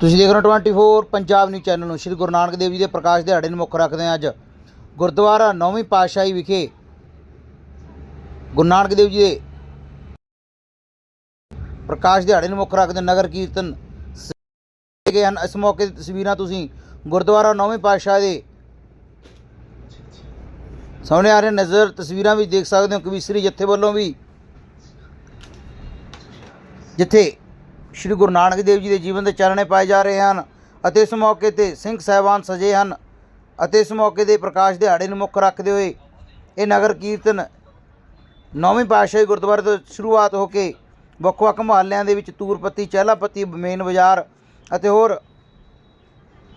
ਤੁਸੀਂ ਦੇਖ ਰਹੇ ਹੋ 24 ਪੰਜਾਬ ਨਿਊਜ਼ ਚੈਨਲ ਨੂੰ। ਸ੍ਰੀ ਗੁਰੂ ਨਾਨਕ ਦੇਵ ਜੀ ਦੇ ਪ੍ਰਕਾਸ਼ ਦਿਹਾੜੇ ਨੂੰ ਮੁੱਖ ਰੱਖਦੇ ਹਾਂ ਅੱਜ। ਗੁਰਦੁਆਰਾ ਨੌਵੀਂ ਪਾਤਸ਼ਾਹੀ ਵਿਖੇ ਗੁਰੂ ਨਾਨਕ ਦੇਵ ਜੀ ਦੇ ਪ੍ਰਕਾਸ਼ ਦਿਹਾੜੇ ਨੂੰ ਮੁੱਖ ਰੱਖਦੇ ਨਗਰ ਕੀਰਤਨ ਗਏ ਹਨ। ਇਸ ਮੌਕੇ ਦੀ ਤਸਵੀਰਾਂ ਤੁਸੀਂ ਗੁਰਦੁਆਰਾ ਨੌਵੀਂ ਪਾਤਸ਼ਾਹ ਦੇ ਸਾਹਮਣੇ ਆ ਰਹੇ ਨਜ਼ਰ ਤਸਵੀਰਾਂ ਵੀ ਦੇਖ ਸਕਦੇ ਹੋ ਕਵੀਸਰੀ ਜੱਥੇ ਵੱਲੋਂ ਵੀ ਜਿੱਥੇ ਸ਼੍ਰੀ ਗੁਰੂ ਨਾਨਕ ਦੇਵ ਜੀ ਦੇ ਜੀਵਨ ਦੇ ਚਾਨਣੇ ਪਾਏ ਜਾ ਰਹੇ ਹਨ ਅਤੇ ਇਸ ਮੌਕੇ ਤੇ ਸਿੰਘ ਸਾਹਿਬਾਨ ਸਜੇ ਹਨ ਅਤੇ ਇਸ ਮੌਕੇ ਦੇ ਪ੍ਰਕਾਸ਼ ਦਿਹਾੜੇ ਨੂੰ ਮੁੱਖ ਰੱਖਦੇ ਹੋਏ ਇਹ ਨਗਰ ਕੀਰਤਨ ਨੌਵੀਂ ਪਾਤਸ਼ਾਹੀ ਗੁਰਦੁਆਰੇ ਤੋਂ ਸ਼ੁਰੂਆਤ ਹੋ ਕੇ ਵੱਖ-ਵੱਖ ਮੁਹੱਲਿਆਂ ਦੇ ਵਿੱਚ ਤੂਰਪਤੀ ਚਹਿਲਾਪਤੀ ਮੇਨ ਬਾਜ਼ਾਰ ਅਤੇ ਹੋਰ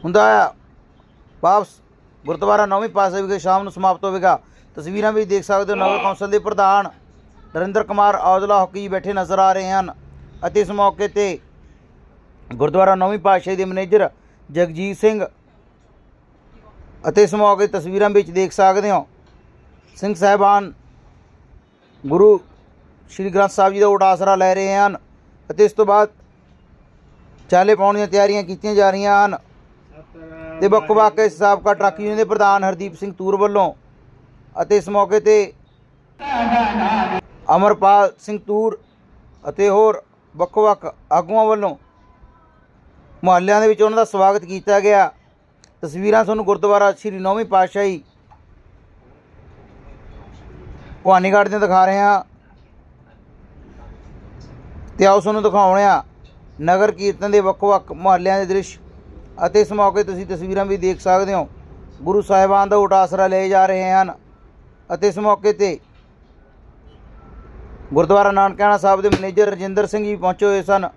ਹੁੰਦਾ ਆ। ਵਾਪਸ ਗੁਰਦੁਆਰਾ ਨੌਵੀਂ ਪਾਤਸ਼ਾਹੀ ਵਿਖੇ ਸ਼ਾਮ ਨੂੰ ਸਮਾਪਤ ਹੋਵੇਗਾ। ਤਸਵੀਰਾਂ ਵਿੱਚ ਦੇਖ ਸਕਦੇ ਹੋ। ਨਗਰ ਕੌਂਸਲ ਦੇ ਪ੍ਰਧਾਨ ਨਰਿੰਦਰ ਕੁਮਾਰ ਔਜਲਾ ਹੋਕੀ ਬੈਠੇ ਨਜ਼ਰ ਆ ਰਹੇ ਹਨ। ਅਤੇ ਇਸ ਮੌਕੇ ਤੇ ਗੁਰਦੁਆਰਾ ਨੌਵੀਂ ਪਾਤਸ਼ਾਹੀ ਦੇ ਮੈਨੇਜਰ ਜਗਜੀਤ ਸਿੰਘ ਅਤੇ ਇਸ ਮੌਕੇ ਤਸਵੀਰਾਂ ਵਿੱਚ ਦੇਖ ਸਕਦੇ ਹੋ, ਸਿੰਘ ਸਾਹਿਬਾਨ ਗੁਰੂ ਸ਼੍ਰੀ ਗ੍ਰੰਥ ਸਾਹਿਬ ਜੀ ਦਾ ਓਟ ਆਸਰਾ ਲੈ ਰਹੇ ਹਨ ਅਤੇ ਇਸ ਤੋਂ ਬਾਅਦ ਚਾਲੇ ਪਾਉਣ ਦੀਆਂ ਤਿਆਰੀਆਂ ਕੀਤੀਆਂ ਜਾ ਰਹੀਆਂ ਹਨ। ਤੇ ਵੱਖ ਵੱਖ ਇਸ ਸਾਬਕਾ ਟਰੱਕ ਯੂਨੀਅਨ ਦੇ ਪ੍ਰਧਾਨ ਹਰਦੀਪ ਸਿੰਘ ਤੂਰ ਵੱਲੋਂ ਅਤੇ ਇਸ ਮੌਕੇ ਤੇ ਅਮਰਪਾਲ ਸਿੰਘ ਤੂਰ ਅਤੇ ਹੋਰ ਵੱਖ ਵੱਖ ਆਗੂਆਂ ਵੱਲੋਂ ਮੁਹੱਲਿਆਂ ਦੇ ਵਿੱਚ ਉਹਨਾਂ ਦਾ ਸਵਾਗਤ ਕੀਤਾ ਗਿਆ। ਤਸਵੀਰਾਂ ਤੁਹਾਨੂੰ ਗੁਰਦੁਆਰਾ ਸ਼੍ਰੀ ਨੌਵੀਂ ਪਾਤਸ਼ਾਹੀ ਭਵਾਨੀਗੜ੍ਹ ਦੀਆਂ ਦਿਖਾ ਰਹੇ ਹਾਂ। ਤੇ ਆਓ ਤੁਹਾਨੂੰ ਦਿਖਾਉਣੇ ਆ ਨਗਰ ਕੀਰਤਨ ਦੇ ਵੱਖ-ਵੱਖ ਮੁਹੱਲਿਆਂ ਦੇ ਦ੍ਰਿਸ਼ ਅਤੇ ਇਸ ਮੌਕੇ ਤੁਸੀਂ ਤਸਵੀਰਾਂ ਵੀ ਦੇਖ ਸਕਦੇ ਹੋ। ਗੁਰੂ ਸਾਹਿਬਾਨ ਦਾ ਉਟਾਸਰਾ ਲਏ ਜਾ ਰਹੇ ਹਨ ਅਤੇ ਇਸ ਮੌਕੇ ਤੇ ਗੁਰਦੁਆਰਾ ਨਾਨਕਿਆਣਾ ਸਾਹਿਬ ਦੇ ਮੈਨੇਜਰ ਰਜਿੰਦਰ ਸਿੰਘ ਜੀ ਪਹੁੰਚੇ ਹੋਏ ਸਨ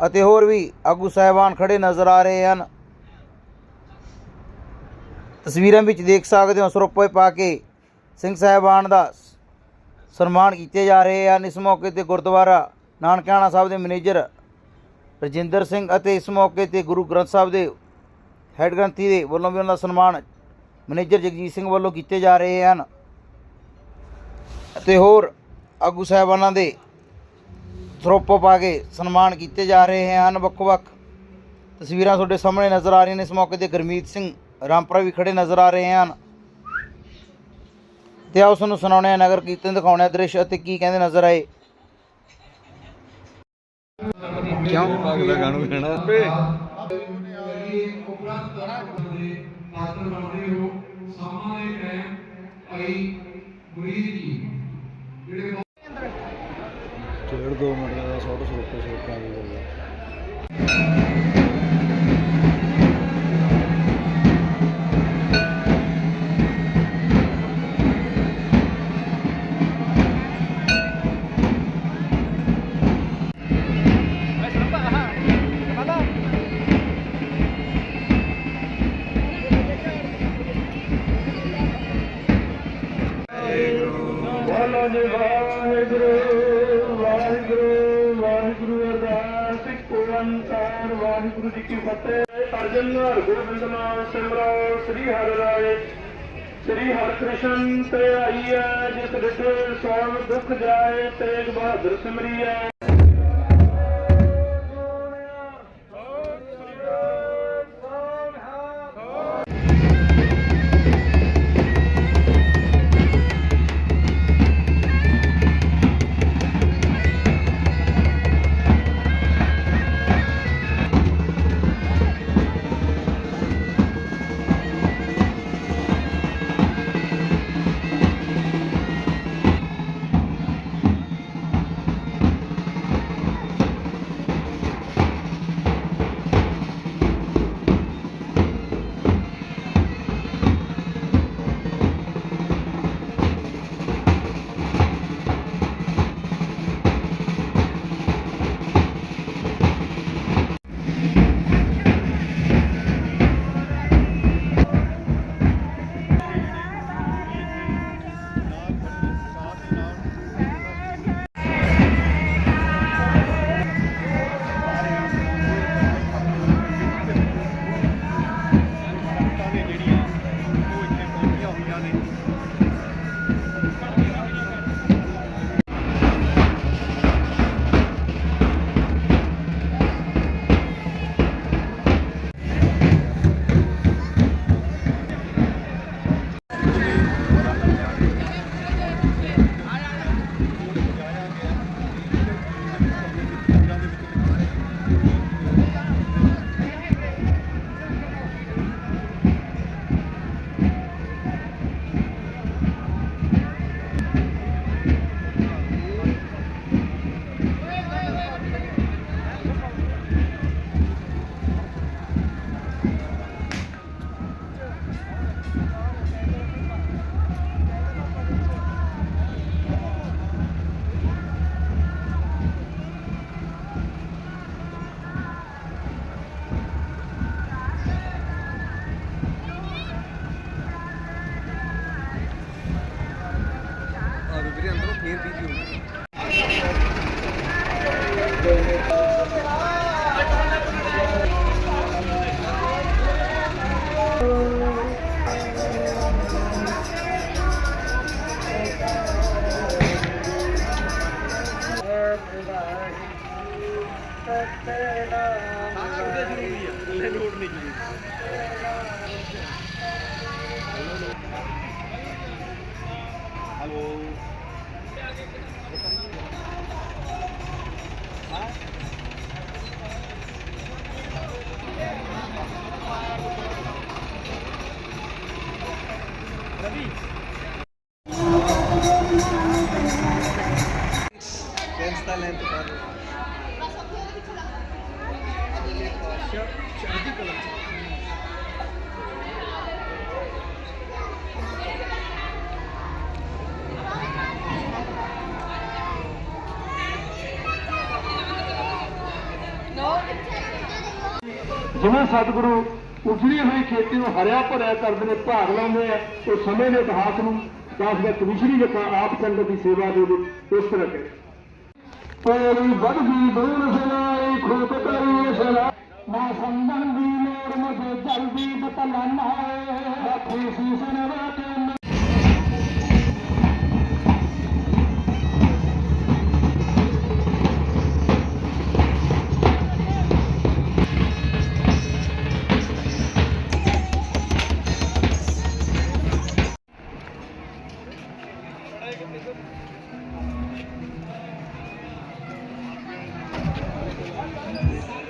ਅਤੇ ਹੋਰ ਵੀ ਆਗੂ ਸਾਹਿਬਾਨ ਖੜੇ ਨਜ਼ਰ ਆ ਰਹੇ ਹਨ। ਤਸਵੀਰਾਂ ਵਿੱਚ ਦੇਖ ਸਕਦੇ ਹੋ ਸਰੋਪੇ ਪਾ ਕੇ ਸਿੰਘ ਸਾਹਿਬਾਨ ਦਾ ਸਨਮਾਨ ਕੀਤੇ ਜਾ ਰਹੇ ਹਨ। ਇਸ ਮੌਕੇ ਤੇ ਗੁਰਦੁਆਰਾ ਨਾਨਕਿਆਣਾ ਸਾਹਿਬ ਦੇ ਮੈਨੇਜਰ ਰਜਿੰਦਰ ਸਿੰਘ ਅਤੇ ਇਸ ਮੌਕੇ ਤੇ ਗੁਰੂ ਗ੍ਰੰਥ ਸਾਹਿਬ ਦੇ ਹੈੱਡ ਗ੍ਰੰਥੀ ਦੇ ਵੱਲੋਂ ਵੀ ਉਹਨਾਂ ਦਾ ਸਨਮਾਨ ਮੈਨੇਜਰ ਜਗਜੀਤ ਸਿੰਘ ਵੱਲੋਂ ਕੀਤੇ ਜਾ ਰਹੇ ਹਨ। ਅਤੇ ਹੋਰ ਆਗੂ ਸਾਹਿਬਾਨਾਂ ਦੇ ਸਰੋਪ ਪਾ ਕੇ ਸਨਮਾਨ ਕੀਤੇ ਜਾ ਰਹੇ ਹਨ ਵੱਖ-ਵੱਖ। ਤਸਵੀਰਾਂ ਤੁਹਾਡੇ ਸਾਹਮਣੇ ਨਜ਼ਰ ਆ ਰਹੀਆਂ ਨੇ। ਇਸ ਮੌਕੇ ਤੇ ਗਰਮੀਤ ਸਿੰਘ ਰਾਮਪੁਰਾ ਵੀ ਖੜੇ ਨਜ਼ਰ ਆ ਰਹੇ ਹਨ। ਤੇ ਆਓ ਤੁਹਾਨੂੰ ਸੁਣਾਉਣੇ ਆ ਨਗਰ ਕੀਰਤਨ ਦਿਖਾਉਣੇ ਆ ਦ੍ਰਿਸ਼ ਅਤੇ ਕੀ ਕਹਿੰਦੇ ਨਜ਼ਰ ਆਏ। 2 ਮਿੰਟ ਦਾ 100 100 ਰੁਪਏ ਸ਼ੋਟ ਪਾ ਦੇ ਸ੍ਰੀ ਹਰਿ ਰਾਏ। ਸ੍ਰੀ ਹਰਿਕ੍ਰਿਸ਼ਨ ਤੇ ਆਈਐ, ਜਿਸ ਡਿਠੇ ਸੋਮ ਦੁੱਖ ਜਾਏ, ਤੇਗ ਬਹਾਦਰ ਸਿਮਰੀਐ। ਜਿਵੇਂ ਸਤਿਗੁਰੂ ਉਜੜੀ ਹੋਈ ਖੇਤੀ ਨੂੰ ਹਰਿਆ ਭਰਿਆ ਕਰਦੇ ਨੇ, ਭਾਗ ਲਾਉਂਦੇ ਆ, ਉਹ ਸਮੇਂ ਦੇ ਇਤਿਹਾਸ ਨੂੰ, ਦਾਸ ਦਾ ਕਮਿਸ਼ਨਰੀ ਜਖਾ ਆਪ ਸੰਗਤ ਦੀ ਸੇਵਾ ਦੇ ਵਿੱਚ ਇਸ ਤਰ੍ਹਾਂ ਕਰੇ। ਪੋਲੀ ਬਦਗੀ ਦੂਰ ਸਲਾਈ ਖੂਬ ਕਰੀ ਸਲਾ। ਮੈਂ ਸੰਗਨ ਦੀ ਲੋੜ ਮੁਝੇ ਜਲਦੀ ਬਤਲਾਨਾ ਹੈ ਰੱਖੀ ਸੀ ਸਨਵਾ ਕੇ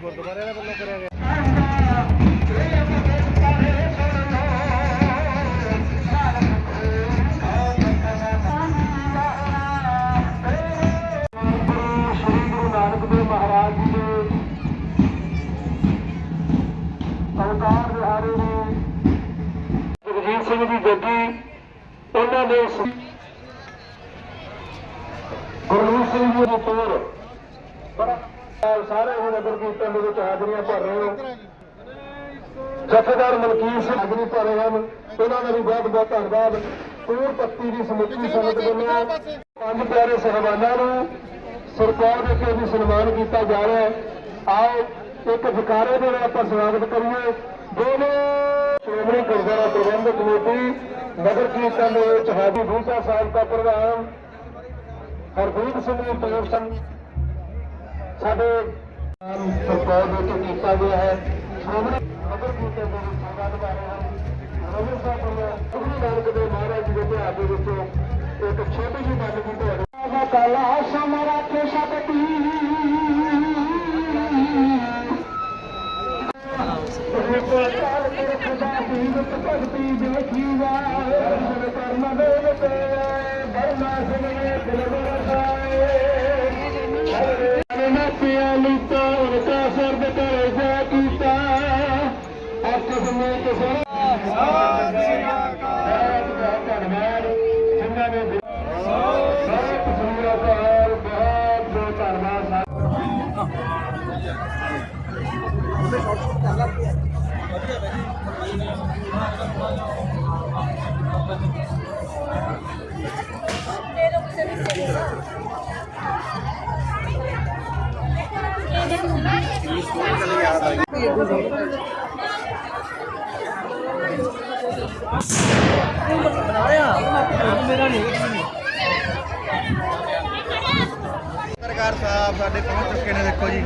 ਗੁਰਦੁਆਰੇ ਦੇ ਵੱਲੋਂ ਕਰਿਆ ਗਿਆ ਨੇ ਜਗਜੀਤ ਸਿੰਘ ਦੀ ਜੱਗੀ ਉਹਨਾਂ ਦੇ ਗੁਰਮੀਤ ਸਿੰਘ ਜੀ ਦੀ ਤੋਰ ਬੜਾ ਸਾਰੇ ਹੀ ਨਗਰ ਕੀਰਤਨ ਦੇ ਵਿੱਚ ਹਾਜ਼ਰੀਆਂ ਭਰ ਰਹੇ ਹੋ। ਜਥੇਦਾਰ ਮਲਕੀਤ ਸਿੰਘ ਹਾਜ਼ਰੀ ਭਰ ਰਹੇ ਹਨ। ਉਹਨਾਂ ਦਾ ਵੀ ਬਹੁਤ ਬਹੁਤ ਧੰਨਵਾਦ। ਪੂਰ ਪੱਤੀ ਦੀ ਸਮੁੱਚੀ ਸੰਗਤ ਵੱਲੋਂ ਪੰਜ ਪਿਆਰੇ ਸਹਿਬਾਨਾਂ ਨੂੰ ਸਰਕਾਰ ਦੇ ਕੇ ਵੀ ਸਨਮਾਨ ਕੀਤਾ ਜਾ ਰਿਹਾ ਹੈ। ਆਓ ਇੱਕ ਜਕਾਰੇ ਦੇ ਨਾਲ ਆਪਾਂ ਸਵਾਗਤ ਕਰੀਏ। ਦੋਨੋਂ ਸ਼੍ਰੋਮਣੀ ਗੁਰਦੁਆਰਾ ਪ੍ਰਬੰਧਕ ਕਮੇਟੀ ਨਗਰ ਕੀਰਤਨ ਦੇ ਵਿੱਚ ਹਾਜੀ ਬੂਟਾ ਸਾਹਿਬ ਦਾ ਪ੍ਰਧਾਨ ਹਰਦੀਪ ਸਿੰਘ ਜੀ ਟੋਰਸਨ ਸਾਡੇ ਨਾਮ ਸਰਕਾਰ ਦੇ ਕੇ ਕੀਤਾ ਗਿਆ ਹੈ ਸ਼੍ਰੋਮਣੀ ਨਗਰ ਕੀਰਤਨ ਦੇ ਵਿੱਚ ਸੇਵਾ ਨਿਭਾ ਰਹੇ ਹਨ ਰਵੀ ਸਾਹਿਬ ਵੱਲੋਂ ਗੁਰੂ ਨਾਨਕ ਦੇਵ ਮਹਾਰਾਜ ਜੀ ਦੇ ਧਿਆਨ ਦੇ ਵਿੱਚੋਂ ਇੱਕ ਛੋਟੀ ਜਿਹੀ ਗੱਲ ਵੀ ਤੁਹਾਡੇ ਕਾਲਾ ਸਮਰਾ ਕੇ ਸ਼ਕਤੀ ਕਾਲ ਕੇ ਖੁਦਾ ਦੀ ਰਤ ਭਗਤੀ ਦੇਖੀ ਜਾਏ ਦਰਸ਼ਨ ਕਰਮ ਦੇਵ ਤੇ ਬਰਮਾ ਸੁਣੇ ਸਮੇਤ ਸਰਾ ਧੰਨਵਾਦ ਜਿਨ੍ਹਾਂ ਨੇ ਬਹੁਤ ਸੁੰਦਰ ਬਹੁਤ ਬਹੁਤ ਧੰਨਵਾਦ ਪੱਤਰਕਾਰ ਸਾਹਿਬ ਸਾਡੇ ਪਹੁੰਚ ਚੁੱਕੇ ਨੇ ਦੇਖੋ ਜੀ।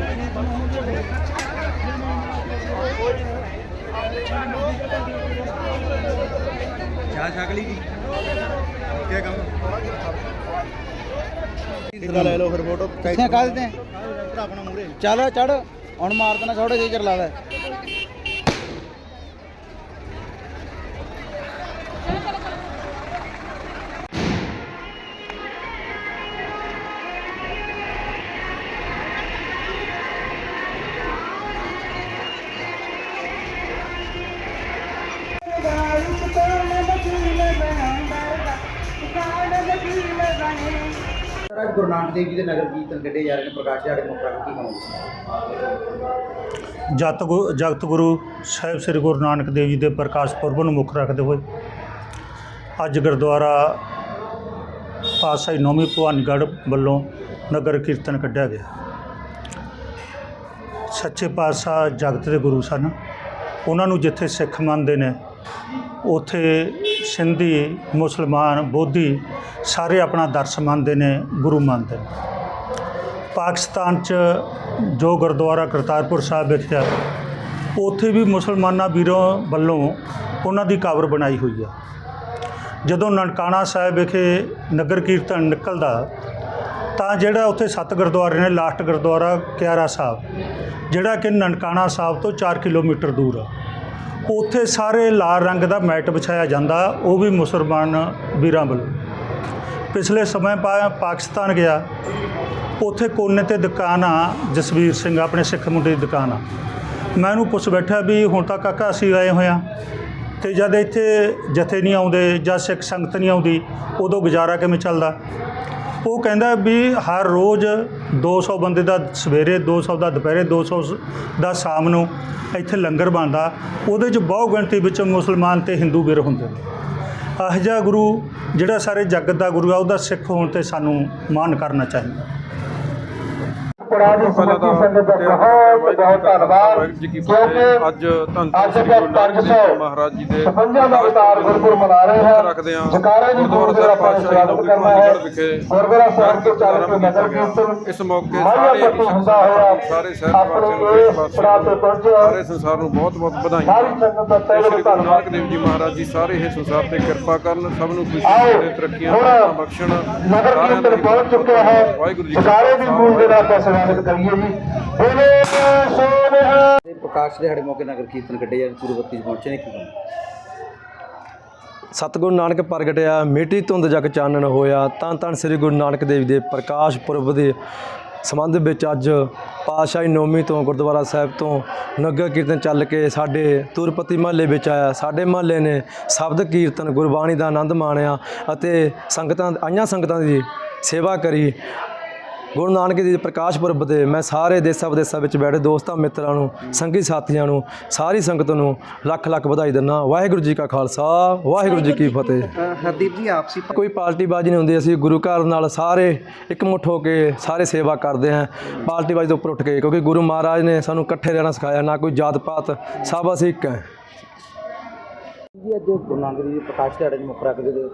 ਚਾਹ ਛਕ ਲਈ ਕੀ ਕੰਮ। ਇਧਰ ਲੈ ਲਓ ਫਿਰ ਫੋਟੋ ਕਿੱਥੇ ਕਾ ਆਪਣਾ ਮੂਰੇ ਚੱਲ ਚੜ ਹੁਣ ਮਾਰ ਦੇਣਾ ਛੋੜੇ ਜੇ ਚਰ ਲਾਦਾ ਅੱਜ ਜੀ ਦੇ ਨਗਰ ਕੀਰਤਨ ਕੱਢੇ ਜਾ ਰਹੇ ਨੇ ਪ੍ਰਕਾਸ਼ ਦਿਹਾੜੇ ਮੁੱਖ ਕੀ ਕਹੋਗੇ? ਜਗਤ ਗੁ- ਜਗਤ ਗੁਰੂ ਸਾਹਿਬ ਸ੍ਰੀ ਗੁਰੂ ਨਾਨਕ ਦੇਵ ਜੀ ਦੇ ਪ੍ਰਕਾਸ਼ ਪੁਰਬ ਨੂੰ ਮੁੱਖ ਰੱਖਦੇ ਹੋਏ ਅੱਜ ਗੁਰਦੁਆਰਾ ਪਾਤਸ਼ਾਹੀ ਨੌਵੀਂ ਭਵਾਨੀਗੜ੍ਹ ਵੱਲੋਂ ਨਗਰ ਕੀਰਤਨ ਕੱਢਿਆ ਗਿਆ। ਸੱਚੇ ਪਾਤਸ਼ਾਹ ਜਗਤ ਦੇ ਗੁਰੂ ਸਨ। ਉਹਨਾਂ ਨੂੰ ਜਿੱਥੇ ਸਿੱਖ ਮੰਨਦੇ ਨੇ ਉਥੇ ਸਿੰਧੀ, ਮੁਸਲਮਾਨ, ਬੋਧੀ ਸਾਰੇ ਆਪਣਾ ਦਰਸ ਮੰਨਦੇ ਨੇ, ਗੁਰੂ ਮੰਨਦੇ ਨੇ। ਪਾਕਿਸਤਾਨ 'ਚ ਜੋ ਗੁਰਦੁਆਰਾ ਕਰਤਾਰਪੁਰ ਸਾਹਿਬ ਵਿਖੇ ਆ ਉੱਥੇ ਵੀ ਮੁਸਲਮਾਨਾਂ ਵੀਰਾਂ ਵੱਲੋਂ ਉਹਨਾਂ ਦੀ ਕਬਰ ਬਣਾਈ ਹੋਈ ਆ ਜਦੋਂ ਨਨਕਾਣਾ ਸਾਹਿਬ ਵਿਖੇ ਨਗਰ ਕੀਰਤਨ ਨਿਕਲਦਾ, ਤਾਂ ਜਿਹੜਾ ਉੱਥੇ ਸੱਤ ਗੁਰਦੁਆਰੇ ਨੇ, ਲਾਸਟ ਗੁਰਦੁਆਰਾ ਕਿਆਰਾ ਸਾਹਿਬ, ਜਿਹੜਾ ਕਿ ਨਨਕਾਣਾ ਸਾਹਿਬ ਤੋਂ 4 ਕਿਲੋਮੀਟਰ ਦੂਰ ਆ। ਉੱਥੇ ਸਾਰੇ ਲਾਲ ਰੰਗ ਦਾ ਮੈਟ ਵਿਛਾਇਆ ਜਾਂਦਾ, ਉਹ ਵੀ ਮੁਸਲਮਾਨ ਵੀਰਾਂ ਵੱਲੋਂ। ਪਿਛਲੇ ਸਮੇਂ ਪਾਕਿਸਤਾਨ ਗਿਆ, ਉੱਥੇ ਕੋਨੇ ਤੇ ਦੁਕਾਨ ਆ, ਜਸਵੀਰ ਸਿੰਘ, ਆਪਣੇ ਸਿੱਖ ਮੁੰਡੇ ਦੀ ਦੁਕਾਨ ਆ। ਮੈਂ ਉਹਨੂੰ ਪੁੱਛ ਬੈਠਾ ਵੀ ਹੁਣ ਤਾਂ ਕਾਕਾ ਅਸੀਂ ਆਏ ਹੋਇਆ ਤੇ ਜਦ ਇੱਥੇ ਜਥੇ ਨਹੀਂ ਆਉਂਦੇ ਜਾਂ ਸਿੱਖ ਸੰਗਤ ਨਹੀਂ ਆਉਂਦੀ, ਉਦੋਂ ਗੁਜ਼ਾਰਾ ਕਿਵੇਂ ਚੱਲਦਾ? ਉਹ ਕਹਿੰਦਾ ਵੀ ਹਰ ਰੋਜ਼ 200 ਬੰਦੇ ਦਾ ਸਵੇਰੇ 200 ਦਾ ਦੁਪਹਿਰੇ 200 ਦਾ ਸ਼ਾਮ ਨੂੰ ਇੱਥੇ ਲੰਗਰ ਬਣਦਾ। ਉਹਦੇ 'ਚ ਬਹੁ ਗਿਣਤੀ ਵਿੱਚ ਮੁਸਲਮਾਨ ਤੇ ਹਿੰਦੂ ਵੀਰ ਹੁੰਦੇ ਨੇ। ਇਹੋ ਜਿਹਾ ਗੁਰੂ ਜਿਹੜਾ ਸਾਰੇ ਜਗਤ ਦਾ ਗੁਰੂ ਆ, ਉਹਦਾ ਸਿੱਖ ਹੋਣ ਤੇ ਸਾਨੂੰ ਮਾਣ ਕਰਨਾ ਚਾਹੀਦਾ। ਪੁਰਾਣੀ ਪਹਿਲਾਂ ਤਾਂ ਸੰਗਤ ਦਾ ਬਹੁਤ ਬਹੁਤ ਧੰਨਵਾਦ ਵਾਹਿਗੁਰੂ ਜੀ ਕੀ ਫਤਿਹ। ਅੱਜ ਧੰਨ ਧੰਨ ਅੱਜ ਸ੍ਰੀ ਦੇ ਗੁਰੂ ਨਾਨਕ ਦੇਵ 500 ਜੀ ਮਹਾਰਾਜ ਜੀ ਦੇ 56 ਦਾ ਅਵਤਾਰ ਗੁਰਪੁਰ ਮਨਾ ਰਹੇ ਹਾਂ। ਰੱਖਦੇ ਹਾਂ। ਜਕਾਰਾ ਜੀ ਗੁਰਦੁਆਰਾ ਪਾਤਸ਼ਾਹੀ ਸਵਾਗਤ ਕਰਨਾ ਹੈ। ਗੁਰਦੁਆਰਾ ਸਾਹਿਬ ਤੋਂ ਚੱਲ ਕੇ ਨਗਰ। ਕੀਰਤਨ ਇਸ ਮੌਕੇ ਸਾਰੇ ਹੁੰਦਾ ਹੋਇਆ। ਸਾਰੇ ਸ਼ਹਿਰ ਆਪਣੇ ਵਾਸੀਆਂ ਨੂੰ ਇਹ ਦੇਸ਼ ਪੜਾਅ ਤੇ ਪਹੁੰਚੇ। ਸਾਰੇ ਸੰਸਾਰ ਨੂੰ ਬਹੁਤ ਬਹੁਤ ਵਧਾਈਆਂ। ਸਾਰੀ ਸੰਗਤ ਦਾ ਤਹਿ ਸ੍ਰੀ ਦਿਲੋਂ ਗੁਰੂ ਨਾਨਕ ਧੰਨਵਾਦ। ਦੇਵ ਜੀ ਮਹਾਰਾਜ ਜੀ ਸਾਰੇ ਇਹ ਸੰਸਾਰ ਤੇ ਕਿਰਪਾ ਕਰਨ ਸਭ ਨੂੰ ਖੁਸ਼ੀ ਦੇ ਤਰੱਕੀਆਂ ਬਖਸ਼ਣ। ਨਗਰ ਕੀਰਤਨ ਪਹੁੰਚ ਚੁੱਕਿਆ ਹੈ। ਜੀ ਦੀ ਖਾਲਸਾ, ਗੂੰਜ ਦੇ ਨਾਲ ਸਵਾਗਤ ਕਰੀਏ ਜੀ। ਬੋਲੇ ਸੋਨਿਹਾ ਤੇ ਪ੍ਰਕਾਸ਼ ਦਿਹਾੜੇ ਮੌਕੇ ਨਗਰ ਕੀਰਤਨ ਕੱਢੇ ਜਾ ਰਹੇ ਪੂਰਬਤੀ 'ਚ ਪਹੁੰਚੇ ਨੇ ਕੀ ਕਹੋਗੇ ਸਤਿਗੁਰੂ ਨਾਨਕ ਪ੍ਰਗਟਿਆ ਮਿੱਟੀ ਧੁੰਦ ਜਗ ਚਾਨਣ ਹੋਇਆ ਤਾਂ ਤਾਂ ਸ੍ਰੀ ਗੁਰੂ ਨਾਨਕ ਦੇਵ ਦੇ ਪ੍ਰਕਾਸ਼ ਪੁਰਬ ਦੇ ਸੰਬੰਧ ਵਿੱਚ ਅੱਜ ਪਾਤਸ਼ਾਹੀ ਨੌਮੀ ਤੋਂ ਗੁਰਦੁਆਰਾ ਸਾਹਿਬ ਤੋਂ ਨਗਰ ਕੀਰਤਨ ਚੱਲ ਕੇ ਸਾਡੇ ਤੁਰਪਤੀ ਮਹੱਲੇ ਵਿੱਚ ਆਇਆ। ਸਾਡੇ ਮਹੱਲੇ ਨੇ ਸ਼ਬਦ ਕੀਰਤਨ ਗੁਰਬਾਣੀ ਦਾ ਆਨੰਦ ਮਾਣਿਆ ਅਤੇ ਸੰਗਤਾਂ ਆਈਆਂ ਸੰਗਤਾਂ ਦੀ ਸੇਵਾ ਕਰੀ। ਗੁਰੂ ਨਾਨਕ ਦੇਵ ਦੇ ਪ੍ਰਕਾਸ਼ ਪੁਰਬ ਤੇ ਮੈਂ ਸਾਰੇ ਦੇਸਾਂ ਵਿਦੇਸਾਂ ਵਿੱਚ ਬੈਠੇ ਦੋਸਤਾਂ ਮਿੱਤਰਾਂ ਨੂੰ ਸੰਗੀ ਸਾਥੀਆਂ ਨੂੰ ਸਾਰੀ ਸੰਗਤ ਨੂੰ ਲੱਖ ਲੱਖ ਵਧਾਈ ਦਿੰਦਾ ਵਾਹਿਗੁਰੂ ਜੀ ਕਾ ਖਾਲਸਾ ਵਾਹਿਗੁਰੂ ਜੀ ਕੀ ਫਤਿਹ। ਹਰਦੀਪ ਜੀ ਆਪਸੀ ਕੋਈ ਪਾਰਟੀ ਬਾਜੀ ਨਹੀਂ ਹੁੰਦੀ ਅਸੀਂ ਗੁਰੂ ਘਰ ਨਾਲ ਸਾਰੇ ਇਕਮੁੱਠ ਹੋ ਕੇ ਸਾਰੇ ਸੇਵਾ ਕਰਦੇ ਹਾਂ। ਪਾਰਟੀ ਬਾਜੀ ਤੋਂ ਉੱਪਰ ਉੱਠ ਕੇ ਕਿਉਂਕਿ ਗੁਰੂ ਮਹਾਰਾਜ ਨੇ ਸਾਨੂੰ ਇਕੱਠੇ ਰਹਿਣਾ ਸਿਖਾਇਆ ਨਾ ਕੋਈ ਜਾਤ ਪਾਤ ਸਭ ਅਸੀਂ ਇੱਕ ਹੈ। ਜੀ ਅੱਜ ਗੁਰੂ ਨਾਨਕ ਦੇਵ ਜੀ ਦੇ ਪ੍ਰਕਾਸ਼ ਦਿਹਾੜੇ ਨੂੰ ਮੁੱਖ ਰੱਖਦੇ ਹੋਏ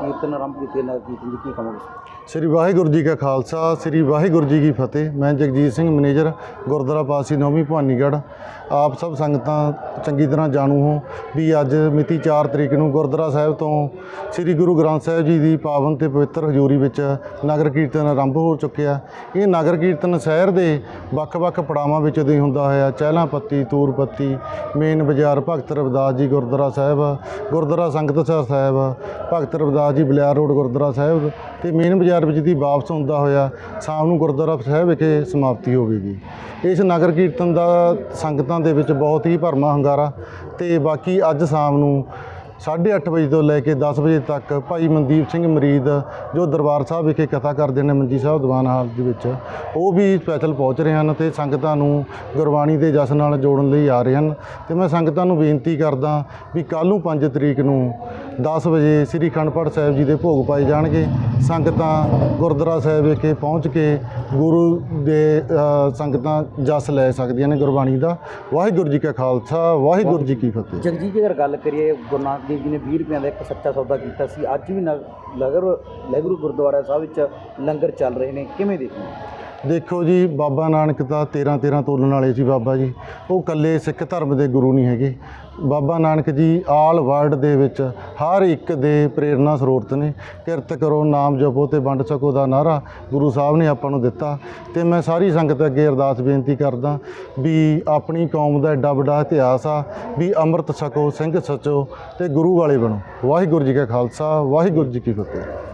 ਕੀਰਤਨ ਆਰੰਭ ਕੀਤੇ ਨਗਰ ਕੀਰਤਨ ਦੀ ਕੀ ਕਹੋਗੇ? ਸ੍ਰੀ ਵਾਹਿਗੁਰੂ ਜੀ ਕਾ ਖਾਲਸਾ, ਸ੍ਰੀ ਵਾਹਿਗੁਰੂ ਜੀ ਕੀ ਫਤਿਹ। ਮੈਂ ਜਗਜੀਤ ਸਿੰਘ, ਮੈਨੇਜਰ, ਗੁਰਦੁਆਰਾ ਪਾਸੀ, ਨੌਵੀਂ ਭਵਾਨੀਗੜ੍ਹ। ਆਪ ਸਭ ਸੰਗਤਾਂ ਚੰਗੀ ਤਰ੍ਹਾਂ ਜਾਣੂ ਹੋ ਵੀ ਅੱਜ ਮਿਤੀ 4 ਤਰੀਕ ਨੂੰ ਗੁਰਦੁਆਰਾ ਸਾਹਿਬ ਤੋਂ ਸ੍ਰੀ ਗੁਰੂ ਗ੍ਰੰਥ ਸਾਹਿਬ ਜੀ ਦੀ ਪਾਵਨ ਤੇ ਪਵਿੱਤਰ ਹਜ਼ੂਰੀ ਵਿੱਚ ਨਗਰ ਕੀਰਤਨ ਆਰੰਭ ਹੋ ਚੁੱਕਿਆ। ਇਹ ਨਗਰ ਕੀਰਤਨ ਸ਼ਹਿਰ ਦੇ ਵੱਖ-ਵੱਖ ਪੜਾਵਾਂ ਵਿੱਚ ਦੀ ਹੁੰਦਾ ਹੋਇਆ। ਚਹਿਲਾਂ ਪੱਤੀ, ਤੂਰ ਪੱਤੀ, ਮੇਨ ਬਾਜ਼ਾਰ ਭਗਤ ਰਵਿਦਾਸ ਜੀ ਗੁਰਦੁਆਰਾ ਸਾਹਿਬ, ਗੁਰਦੁਆਰਾ ਸੰਗਤਸਰ ਸਾਹਿਬ, ਭਗਤ ਰਵਿਦਾਸ ਜੀ ਬਲਿਆਰ ਰੋਡ ਗੁਰਦੁਆਰਾ ਸਾਹਿਬ ਤੇ ਮੇਨ ਬਾਜ਼ਾਰ ਵਿੱਚ ਦੀ ਵਾਪਸ ਹੁੰਦਾ ਹੋਇਆ। ਸ਼ਾਮ ਨੂੰ ਗੁਰਦੁਆਰਾ ਸਾਹਿਬ ਵਿਖੇ ਸਮਾਪਤੀ ਹੋਵੇਗੀ ਇਸ ਨਗਰ ਕੀਰਤਨ ਦਾ ਸੰਗਤਾਂ ਦੇ ਵਿੱਚ ਬਹੁਤ ਹੀ ਭਰਮਾ ਹੰਗਾਰਾ ਤੇ ਬਾਕੀ ਅੱਜ ਸ਼ਾਮ ਨੂੰ 8:30 ਵਜੇ ਤੋਂ ਲੈ ਕੇ 10 ਵਜੇ ਤੱਕ ਭਾਈ ਮਨਦੀਪ ਸਿੰਘ ਮਰੀਦ, ਜੋ ਦਰਬਾਰ ਸਾਹਿਬ ਵਿਖੇ ਕਥਾ ਕਰਦੇ ਨੇ ਮੰਜੀ ਸਾਹਿਬ ਦੀਵਾਨ ਹਾਲ ਦੇ ਵਿੱਚ, ਉਹ ਵੀ ਸਪੈਸ਼ਲ ਪਹੁੰਚ ਰਹੇ ਹਨ ਤੇ ਸੰਗਤਾਂ ਨੂੰ ਗੁਰਬਾਣੀ ਦੇ ਜਸ ਨਾਲ ਜੋੜਨ ਲਈ ਆ ਰਹੇ ਹਨ। ਤੇ ਮੈਂ ਸੰਗਤਾਂ ਨੂੰ ਬੇਨਤੀ ਕਰਦਾ ਵੀ ਕੱਲ ਨੂੰ 5 ਤਰੀਕ ਨੂੰ 10 ਵਜੇ ਸ੍ਰੀ ਖੰਡਪੜ ਸਾਹਿਬ ਜੀ ਦੇ ਭੋਗ ਪਾਏ ਜਾਣਗੇ। ਸੰਗਤਾਂ ਗੁਰਦੁਆਰਾ ਸਾਹਿਬ ਵਿਖੇ ਪਹੁੰਚ ਕੇ ਗੁਰੂ ਦੇ ਸੰਗਤਾਂ ਜਸ ਲੈ ਸਕਦੀਆਂ ਨੇ ਗੁਰਬਾਣੀ ਦਾ। ਵਾਹਿਗੁਰੂ ਜੀ ਕਾ ਖਾਲਸਾ, ਵਾਹਿਗੁਰੂ ਜੀ ਕੀ ਫਤਿਹ। ਜਗਜੀਤ ਜੀ, ਅਗਰ ਗੱਲ ਕਰੀਏ ਗੁਰੂ ਨਾਨਕ ਦੇਵ ਜੀ ਨੇ 20 ਰੁਪਏ ਦਾ ਇੱਕ ਸੱਚਾ ਸੌਦਾ ਕੀਤਾ ਸੀ, ਅੱਜ ਵੀ ਨਗਰ ਲਗਰ ਲਗਰੂ ਗੁਰਦੁਆਰਾ ਸਾਹਿਬ ਵਿੱਚ ਲੰਗਰ ਚੱਲ ਰਹੇ ਨੇ। ਕਿਵੇਂ ਦੇਖਦੇ ਹੋ? ਦੇਖੋ ਜੀ, ਬਾਬਾ ਨਾਨਕ ਤਾਂ 13 13 ਤੋਲਣ ਵਾਲੇ ਸੀ ਬਾਬਾ ਜੀ। ਉਹ ਇਕੱਲੇ ਸਿੱਖ ਧਰਮ ਦੇ ਗੁਰੂ ਨਹੀਂ ਹੈਗੇ। ਬਾਬਾ ਨਾਨਕ ਜੀ, ਆਲ ਵਰਲਡ ਦੇ ਵਿੱਚ ਹਰ ਇੱਕ ਦੇ ਪ੍ਰੇਰਣਾ ਸਰੋਤ ਨੇ। ਕਿਰਤ ਕਰੋ, ਨਾਮ ਜਪੋ ਤੇ ਵੰਡ ਸਕੋ ਦਾ ਨਾਰਾ ਗੁਰੂ ਸਾਹਿਬ ਨੇ ਆਪਾਂ ਨੂੰ ਦਿੱਤਾ। ਤੇ ਮੈਂ ਸਾਰੀ ਸੰਗਤ ਅੱਗੇ ਅਰਦਾਸ ਬੇਨਤੀ ਕਰਦਾ ਵੀ ਆਪਣੀ ਕੌਮ ਦਾ ਐਡਾ ਵੱਡਾ ਇਤਿਹਾਸ ਆ, ਵੀ ਅੰਮ੍ਰਿਤ ਛਕੋ, ਸਿੰਘ ਸਚੋ ਤੇ ਗੁਰੂ ਵਾਲੇ ਬਣੋ। ਵਾਹਿਗੁਰੂ ਜੀ ਕਾ ਖਾਲਸਾ, ਵਾਹਿਗੁਰੂ ਜੀ ਕੀ ਫਤਿਹ।